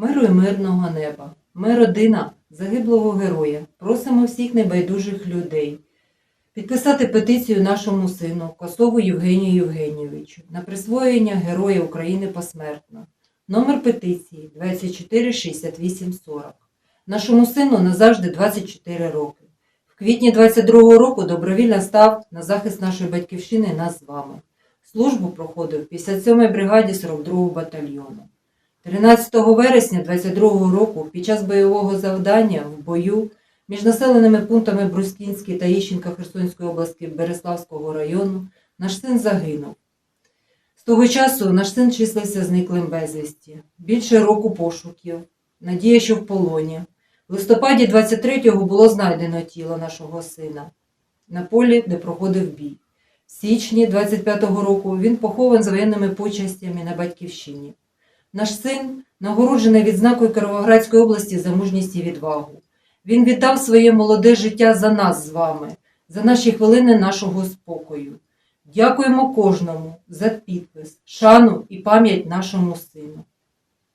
Миру і мирного неба. Ми родина загиблого героя. Просимо всіх небайдужих людей підписати петицію нашому сину Косову Євгенію Євгенійовичу на присвоєння Героя України посмертно. Номер петиції 246840. Нашому сину назавжди 24 роки. В квітні 22-го року добровільно став на захист нашої батьківщини нас з вами. Службу проходив в 57-й бригаді 42-го батальйону. 13 вересня 22-го року під час бойового завдання в бою між населеними пунктами Брускінський та Іщенка Херсонської області Береславського району наш син загинув. З того часу наш син числився зниклим безвісті. Більше року пошуків, надія, що в полоні. В листопаді 23-го було знайдено тіло нашого сина на полі, де проходив бій. В січні 25-го року він похований з воєнними почастями на батьківщині. Наш син нагороджений відзнакою Кировоградської області за мужність і відвагу. Він віддав своє молоде життя за нас з вами, за наші хвилини нашого спокою. Дякуємо кожному за підпис, шану і пам'ять нашому сину.